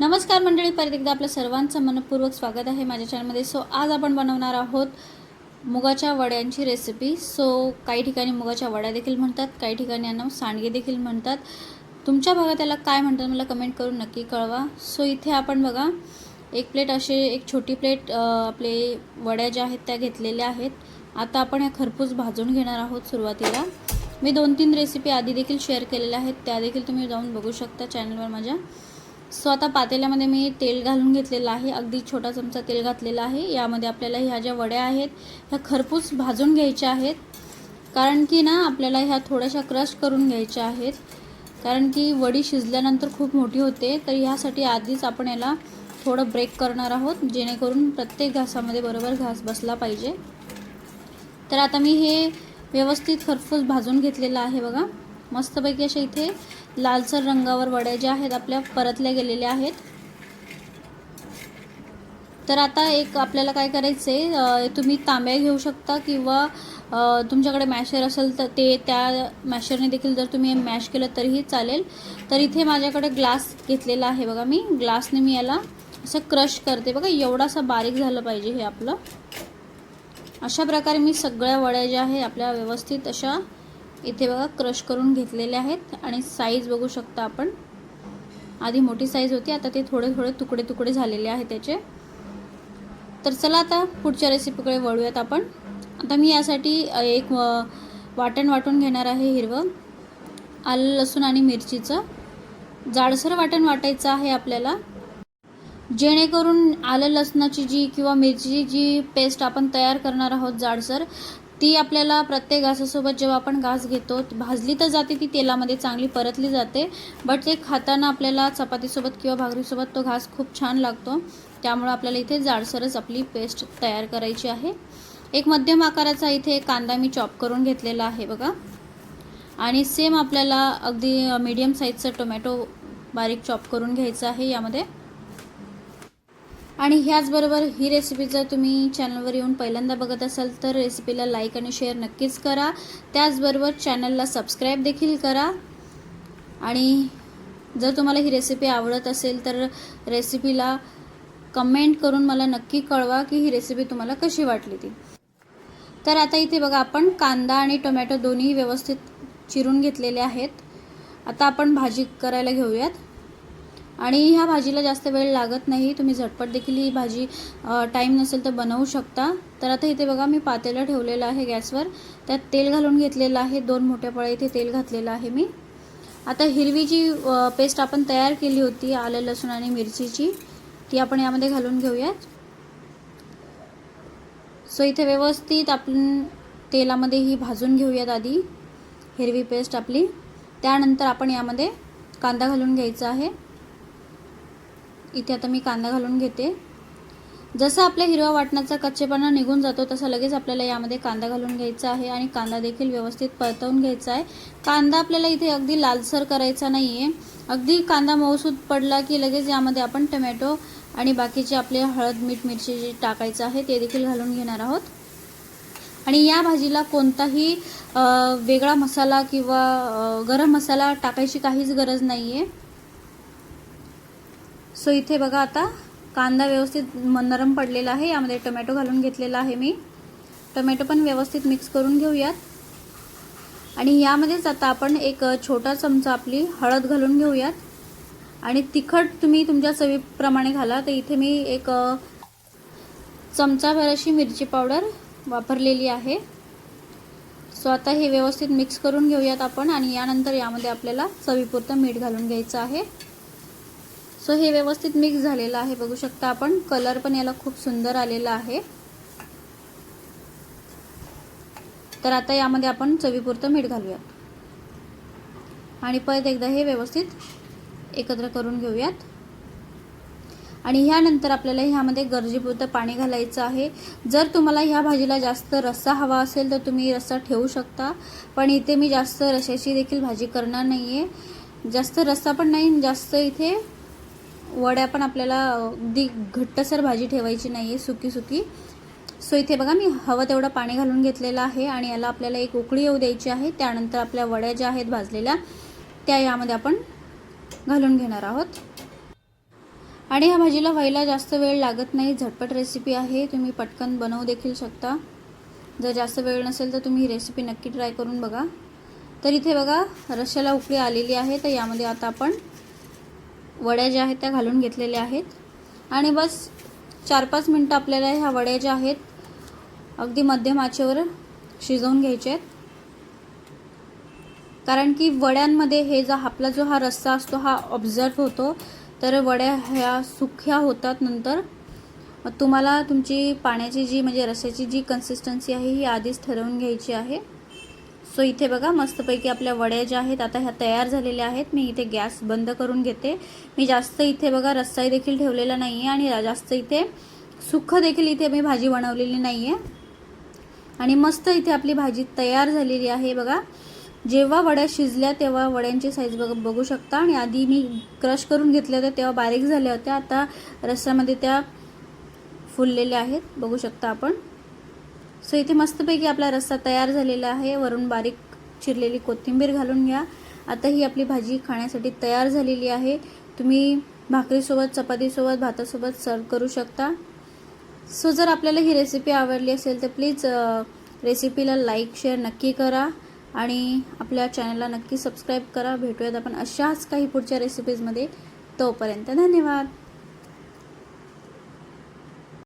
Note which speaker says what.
Speaker 1: नमस्कार मंडळी परत एकदा आपलं सर्वांचं मनपूर्वक स्वागत आहे माझ्या चॅनलमध्ये सो आज आपण बनवणार आहोत मुगाच्या वड्यांची रेसिपी सो काही ठिकाणी मुगाच्या वड्या देखील म्हणतात काही ठिकाणी यांना सांडगे देखील म्हणतात. तुमच्या भागात त्याला काय म्हणतात मला कमेंट करून नक्की कळवा. सो इथे आपण बघा एक प्लेट असे एक छोटी प्लेट आपले वड्या ज्या आहेत त्या घेतलेल्या आहेत. आता आपण ह्या खरपूस भाजून घेणार आहोत सुरुवातीला. मी दोन तीन रेसिपी आधी देखील शेअर केलेल्या आहेत त्या देखील तुम्ही जाऊन बघू शकता चॅनलवर माझ्या. सो आता पातेल्यामध्ये मी तेल घालून घेतलेलं आहे. अगदी छोटा चमचा तेल घातलेला आहे. यामध्ये आपल्याला ह्या ज्या वड्या आहेत ह्या खरपूस भाजून घ्यायच्या आहेत. कारण की ना आपल्याला ह्या थोड्याशा क्रश करून घ्यायच्या आहेत. कारण की वडी शिजल्यानंतर खूप मोठी होते. तर ह्यासाठी आधीच आपण याला थोडं ब्रेक करणार आहोत जेणेकरून प्रत्येक घासामध्ये बरोबर घास बसला पाहिजे. तर आता मी हे व्यवस्थित खरपूस भाजून घेतलेलं आहे बघा. मस्तपैकी अशा इथे लालसर रंगावर वड्या ज्या आहेत आपल्या परतल्या गेलेल्या आहेत. तर आता एक आपल्याला काय करायचं आहे तुम्ही तांब्या घेऊ शकता किंवा तुमच्याकडे मॅशर असेल तर ते त्या मॅशरने देखील जर तुम्ही मॅश केलं तरीही चालेल. तर इथे माझ्याकडे ग्लास घेतलेला आहे बघा मी. ग्लासने मी याला असं क्रश करते. बघा एवढासा बारीक झालं पाहिजे हे आपलं. अशा प्रकारे मी सगळ्या वड्या ज्या आहे आपल्या व्यवस्थित अशा इथे बघा क्रश करून घेतलेले आहेत आणि साईज बघू शकता आपण. आधी मोठी साईज होती आता ते थोडे थोडे तुकडे तुकडे झालेले आहेत त्याचे. तर चला आता पुढच्या रेसिपीकडे वळूयात आपण. आता मी यासाठी एक वाटण वाटून घेणार आहे हिरवं. आलं लसूण आणि मिरचीचं. जाडसर वाटण वाटायचं आहे आपल्याला. जेणेकरून आलं लसणाची जी किंवा मिरचीची जी पेस्ट आपण तयार करणार आहोत जाडसर ती आपल्याला प्रत्येक घासासोबत जेव्हा आपण घास घेतो भाजली तर जाते ती तेलामध्ये चांगली परतली जाते. बट ते खाताना आपल्याला चपातीसोबत किंवा भाकरीसोबत तो घास खूप छान लागतो. त्यामुळं आपल्याला इथे जाडसरच आपली पेस्ट तयार करायची आहे. एक मध्यम आकाराचा इथे कांदा मी चॉप करून घेतलेला आहे बघा. आणि सेम आपल्याला अगदी मीडियम साईजचं टोमॅटो बारीक चॉप करून घ्यायचं आहे यामध्ये. आणि ह्याचबरोबर ही रेसिपी जर तुम्ही चॅनलवर येऊन पहिल्यांदा बघत असाल तर रेसिपीला लाईक आणि शेअर नक्कीच करा. त्याचबरोबर चॅनलला सबस्क्राईब देखील करा. आणि जर तुम्हाला ही रेसिपी आवडत असेल तर रेसिपीला कमेंट करून मला नक्की कळवा की ही रेसिपी तुम्हाला कशी वाटली ती. तर आता इथे बघा आपण कांदा आणि टोमॅटो दोन्ही व्यवस्थित चिरून घेतलेले आहेत. आता आपण भाजी करायला घेऊयात. आणि ह्या भाजीला जास्त वेळ लागत नाही. तुम्ही झटपट देखील ही भाजी टाईम नसेल तर बनवू शकता. तर आता इथे बघा मी पातेलं ठेवलेलं आहे गॅसवर. त्यात तेल घालून घेतलेलं आहे. दोन मोठ्या पळ्या इथे तेल घातलेलं आहे मी. आता हिरवी जी पेस्ट आपण तयार केली होती आलं लसूण आणि मिरचीची. ती आपण यामध्ये घालून घेऊयात. सो इथे व्यवस्थित आपण तेलामध्ये ही भाजून घेऊयात आधी. हिरवी पेस्ट आपली. त्यानंतर आपण यामध्ये कांदा घालून घ्यायचा आहे. इथे आता मी कांदा घालून घेते. जसं आपल्या हिरवा वाटणाचा कच्चेपणा निघून जातो तसं लगेच आपल्याला यामध्ये कांदा घालून घ्यायचा आहे आणि कांदा देखील व्यवस्थित परतवून घ्यायचा आहे. कांदा आपल्याला इथे अगदी लालसर करायचा नाही आहे अगदी कांदा मऊसूद पडला की लगेच यामध्ये आपण टमॅटो आणि बाकीचे आपले हळद मीठ मिरची जे टाकायचं आहे ते देखील घालून घेणार आहोत. आणि या भाजीला कोणताही वेगळा मसाला किंवा गरम मसाला टाकायची काहीच गरज नाही आहे सो इथे बघा आता कांदा व्यवस्थित नरम पडलेला आहे. यामध्ये टोमॅटो घालून घेतलेला आहे मी. टोमॅटो पण व्यवस्थित मिक्स करून घेऊयात. आणि यामध्येच आता आपण एक छोटा चमचा आपली हळद घालून घेऊयात. आणि तिखट तुम्ही तुमच्या चवीप्रमाणे घाला. तर इथे मी एक चमचाभर अशी मिरची पावडर वापरलेली आहे. सो आता हे व्यवस्थित मिक्स करून घेऊयात आपण. आणि यानंतर यामध्ये आपल्याला चवीपुरतं मीठ घालून घ्यायचं आहे. सो हे व्यवस्थित मिक्स झालेलं आहे. बघू शकता आपण. कलर पण याला खूप सुंदर आलेला आहे. तर आता यामध्ये आपण चवीपुरतं मीठ घालूयात. आणि परत एकदा हे व्यवस्थित एकत्र करून घेऊयात. आणि ह्यानंतर आपल्याला ह्यामध्ये गरजेपुरतं पाणी घालायचं आहे. जर तुम्हाला ह्या भाजीला जास्त रस्सा हवा असेल तर तुम्ही रस्सा ठेवू शकता. पण इथे मी जास्त रश्याची देखील भाजी करणार नाही आहे जास्त रस्सा पण नाही जास्त इथे वड्या पण आपल्याला अगदी घट्टसर भाजी ठेवायची नाही आहे सुकी सुकी. सो इथे बघा मी हवं तेवढं पाणी घालून घेतलेलं आहे आणि याला आपल्याला एक उकळी येऊ द्यायची आहे. त्यानंतर आपल्या वड्या ज्या आहेत भाजलेल्या त्या यामध्ये आपण घालून घेणार आहोत. आणि ह्या भाजीला व्हायला जास्त वेळ लागत नाही. झटपट रेसिपी आहे. तुम्ही पटकन बनवू देखील शकता. जर जास्त वेळ नसेल तर तुम्ही ही रेसिपी नक्की ट्राय करून बघा. तर इथे बघा रश्श्याला उकळी आलेली आहे. तर यामध्ये आता आपण वड्या ज्या आहेत त्या घालून घेतलेल्या आहेत. आणि बस चार पाच मिनटं आपल्याला ह्या वड्या ज्या आहेत अगदी मध्यम आचेवर शिजवून घ्यायचे आहेत. कारण की वड्यांमध्ये हे जो आपला जो हा रस्सा असतो हा ऑब्झर्व होतो. तर वड्या ह्या सुख्या होतात नंतर. मग तुम्हाला तुमची पाण्याची जी म्हणजे रस्स्याची जी कन्सिस्टन्सी आहे ही आधीच ठरवून घ्यायची आहे. सो इथे बघा मस्तपैकी आपल्या वड्या ज्या आहेत आता ह्या तयार झालेल्या आहेत. मी इथे गॅस बंद करून घेते. मी जास्त इथे बघा रस्साही देखील ठेवलेला नाही आहे आणि जास्त इथे सुक्ख देखील इथे मी भाजी बनवलेली नाही आहे आणि मस्त इथे आपली भाजी तयार झालेली आहे बघा. जेव्हा वड्या शिजल्या तेव्हा वड्यांची साईज बघ बघू शकता. आणि आधी मी क्रश करून घेतल्या होत्या तेव्हा बारीक झाल्या होत्या. आता रस्स्यामध्ये त्या फुललेल्या आहेत. बघू शकता आपण. सो इथे मस्तपैकी आपला रस्सा तयार झालेला आहे. वरून बारीक चिरलेली कोथिंबीर घालून घ्या. आता ही आपली भाजी खाण्यासाठी तयार झालेली आहे. तुम्ही भाकरीसोबत चपातीसोबत भातासोबत सर्व करू शकता. सो जर आपल्याला ही रेसिपी आवडली असेल तर प्लीज रेसिपीला लाईक शेअर नक्की करा आणि आपल्या चॅनलला नक्की सबस्क्राईब करा. भेटूयात आपण अशाच काही पुढच्या रेसिपीजमध्ये तोपर्यंत धन्यवाद.